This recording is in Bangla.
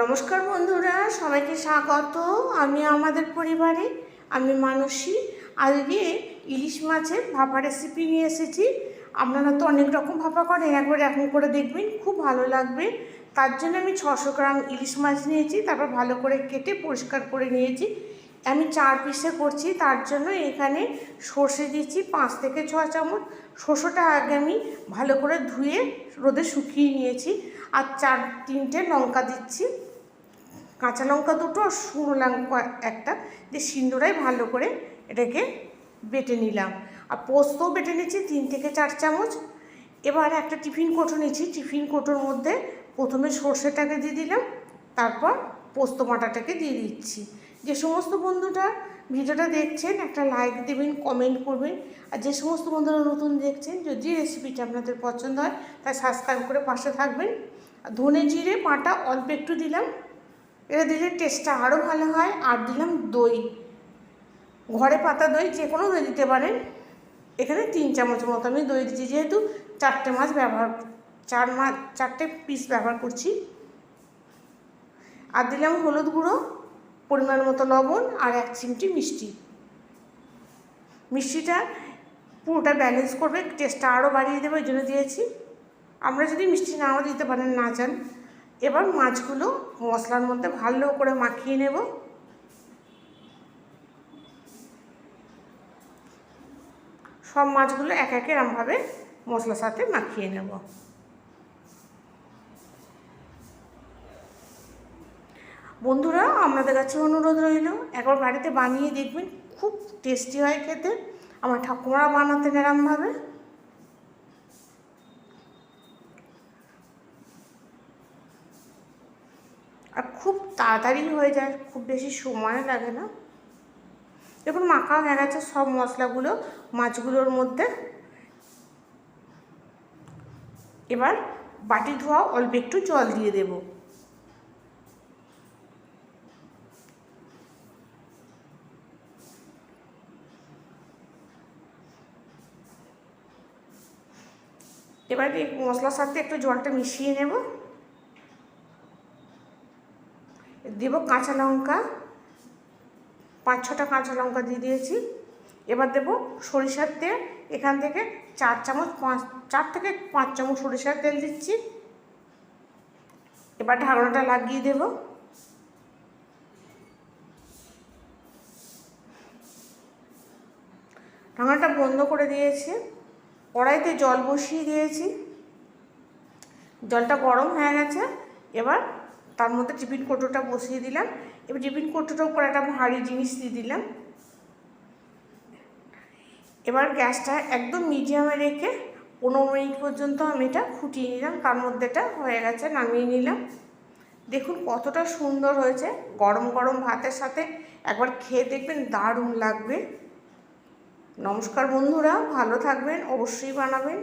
নমস্কার বন্ধুরা, সবাইকে স্বাগত। আমি আমাদের পরিবারে, আমি মানসী। আজকে ইলিশ মাছের ভাপা রেসিপি নিয়ে এসেছি। আপনারা তো অনেক রকম ভাপা করেন, একবার এখন করে দেখবেন, খুব ভালো লাগবে। তার জন্য আমি ছশো গ্রাম ইলিশ মাছ নিয়েছি, তারপর ভালো করে কেটে পরিষ্কার করে নিয়েছি। আমি চার পিসে করছি, তার জন্য এখানে সর্ষে দিচ্ছি পাঁচ থেকে ছ চামচ। শস্যটা আগে আমি ভালো করে ধুয়ে রোদে শুকিয়ে নিয়েছি আর চার তিনটে লঙ্কা দিচ্ছি। কাঁচা লঙ্কা দুটো আর শুকনো লঙ্কা একটা দিয়ে সিন্দুরাই ভালো করে এটাকে বেটে নিলাম। আর পোস্তও বেটে নিচ্ছি তিন থেকে চার চামচ। এবার একটা টিফিন কোটো নিচ্ছি টিফিন কোটোর মধ্যে প্রথমে সর্ষেটাকে দিয়ে দিলাম, তারপর পোস্ত বাটাটাকে দিয়ে দিচ্ছি। যে সমস্ত বন্ধুটা ভিডিওটা দেখছেন, একটা লাইক দেবেন কমেন্ট করবেন। আর যে সমস্ত বন্ধুরা নতুন দেখছেন যদি রেসিপিটা আপনাদের পছন্দ হয় তাই সাবস্ক্রাইব করে পাশে থাকবেন। আর ধনে জিরে পাটা অল্প একটু দিলাম। এটা দিলে টেস্টটা আরও ভালো হয়। আর দিলাম দই। ঘরে পাতা দই যে কোনো দই দিতে পারেন। এখানে তিন চামচ মতো আমি দই দিচ্ছি যেহেতু চারটে মাছ ব্যবহার, চার মাছ, চারটে পিস ব্যবহার করছি। আর দিলাম হলুদ গুঁড়ো। পরিমাণ মতো লবণ আর এক চিমটি মিষ্টি। মিষ্টিটা পুরোটা ব্যালেন্স করবে টেস্টটা আরও বাড়িয়ে দেবে, ওই জন্য দিয়েছি। আমরা যদি মিষ্টি নাও দিতে পারেন, না চান এবার মাছগুলো মশলার মধ্যে ভালো করে মাখিয়ে নেব। সব মাছগুলো এক এক এরমভাবে মশলার সাথে মাখিয়ে নেব। বন্ধুরা, আপনাদের কাছে অনুরোধ রইল, একবার বাড়িতে বানিয়ে দেখবেন, খুব টেস্টি হয় খেতে। আমার ঠাকুমারা বানাতেন এরমভাবে আর খুব তাড়াতাড়ি হয়ে যায়, খুব বেশি সময় লাগে না। দেখুন মাখা হয়ে গেছে সব মশলাগুলো, মাছগুলোর মধ্যে। এবার বাটি ধোয়া, অল্প একটু জল দিয়ে দেব। এবার এই মশলার সাথে একটু জলটা মিশিয়ে নেব। দেব কাঁচা লঙ্কা, পাঁচ ছটা কাঁচা লঙ্কা দিয়ে দিয়েছি। এবার দেব সরিষার তেল, এখান থেকে চার চামচ, পাঁচ, চার থেকে পাঁচ চামচ সরিষার তেল দিচ্ছি। এবার ঢাকনাটা লাগিয়ে দেব। ঢাকনাটা বন্ধ করে দিয়েছি। কড়াইতে জল বসিয়ে দিয়েছি। জলটা গরম হয়ে গেছে। এবার তার মধ্যে টিফিন কৌটোটা বসিয়ে দিলাম। এবার টিফিন কৌটোটার উপর একটা ভারী জিনিস দিয়ে দিলাম। এবার গ্যাসটা একদম মিডিয়ামে রেখে পনেরো মিনিট পর্যন্ত আমি এটা ফুটিয়ে নিলাম। তার মধ্যে এটা হয়ে গেছে, নামিয়ে নিলাম। দেখুন কতটা সুন্দর হয়েছে। গরম গরম ভাতের সাথে একবার খেয়ে দেখবেন দারুণ লাগবে। নমস্কার বন্ধুরা ভালো থাকবেন অবশ্যই বানাবেন।